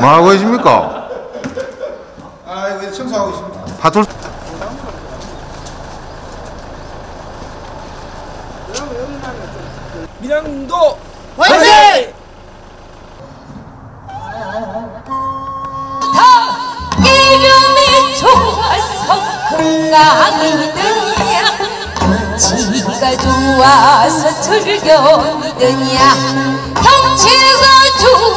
뭐 하고 계십니까? 아, 이거 청소하고 있습니다. 파톨 밀양도 화이팅! 이름이 좋아서 건강이 드냐 지가 좋아서 즐겨 믿으냐 형체가 좋아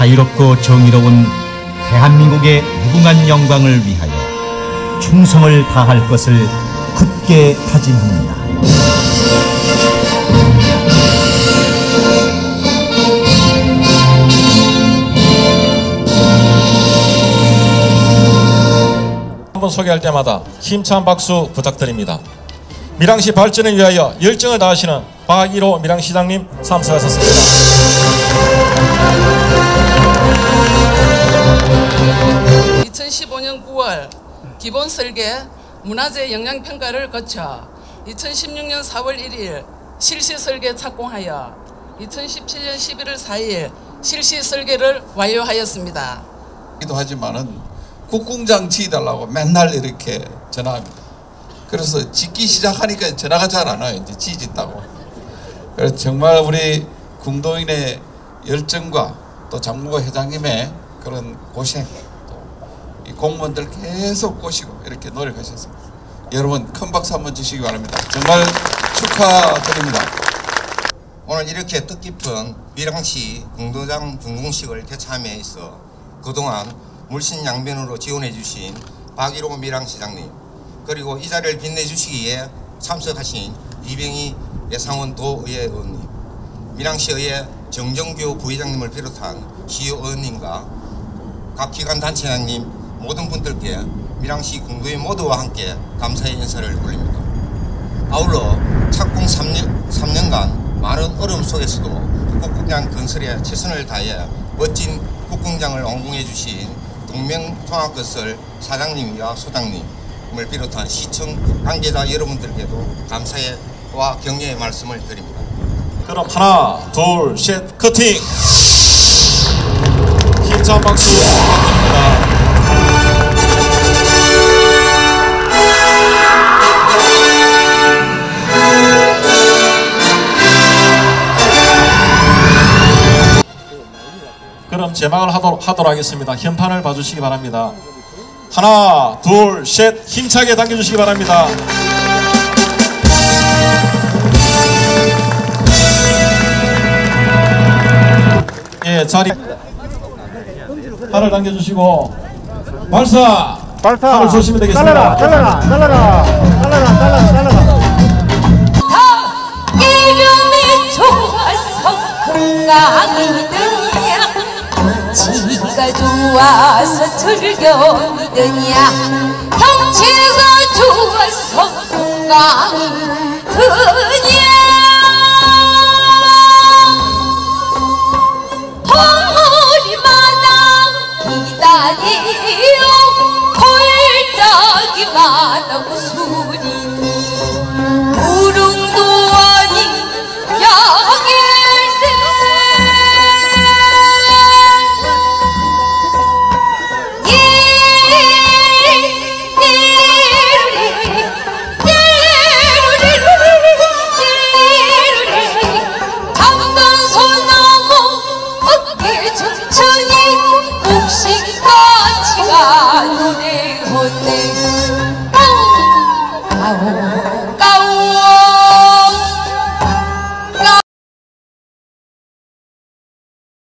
자유롭고 정의로운 대한민국의 무궁한 영광을 위하여 충성을 다할 것을 굳게 다짐합니다. 한 번 소개할 때마다 힘찬 박수 부탁드립니다. 밀양시 발전을 위하여 열정을 다하시는 박일호 밀양시장님 참석하셨습니다. 기본 설계 문화재 영향 평가를 거쳐 2016년 4월 1일 실시 설계 착공하여 2017년 11월 4일 실시 설계를 완료하였습니다. 기도 하지만은 국궁장 지어달라고 맨날 이렇게 전화합니다. 그래서 짓기 시작하니까 전화가 잘 안 와요. 이제 지진다고. 그래서 정말 우리 궁도인의 열정과 또 장무고 회장님의 그런 고생 공무원들 계속 꼬시고 이렇게 노력하셨습니다. 여러분 큰 박수 한번 주시기 바랍니다. 정말 축하드립니다. 오늘 이렇게 뜻깊은 밀양시 궁도장 준공식을 개최함에 있어 그동안 물신양면으로 지원해 주신 박일호 밀양시장님 그리고 이 자리를 빛내주시기에 참석하신 이병희 예상원 도의회 의원님 밀양시의회 정정규 부회장님을 비롯한 시의원님과 각 기관 단체장님 모든 분들께 밀양시 궁도의 모두와 함께 감사의 인사를 올립니다. 아울러 착공 3년, 3년간 많은 어려움 속에서도 국궁장 건설에 최선을 다해 멋진 국궁장을 완공해 주신 동명통합건설 사장님과 소장님을 비롯한 시청 관계자 여러분들께도 감사와 격려의 말씀을 드립니다. 그럼 하나, 둘, 셋, 커팅! 힘찬 박수 부탁드립니다. 그럼 제막을 하도록, 하도록 하겠습니다. 현판을 봐주시기 바랍니다. 하나, 둘, 셋, 힘차게 당겨주시기 바랍니다. 예, 자리 팔을 당겨주시고 발사! 발사! 팔을 조시면 되겠습니다. 잘라라 잘라라 잘라라 잘라라 잘라라 이름이 좋아서 건강이 드냐 지가 좋아서 즐겨 믿으냐. 형체가 좋아서 건강이 드냐. 홀리마당 기다리요 골짜기마다 웃으 hậu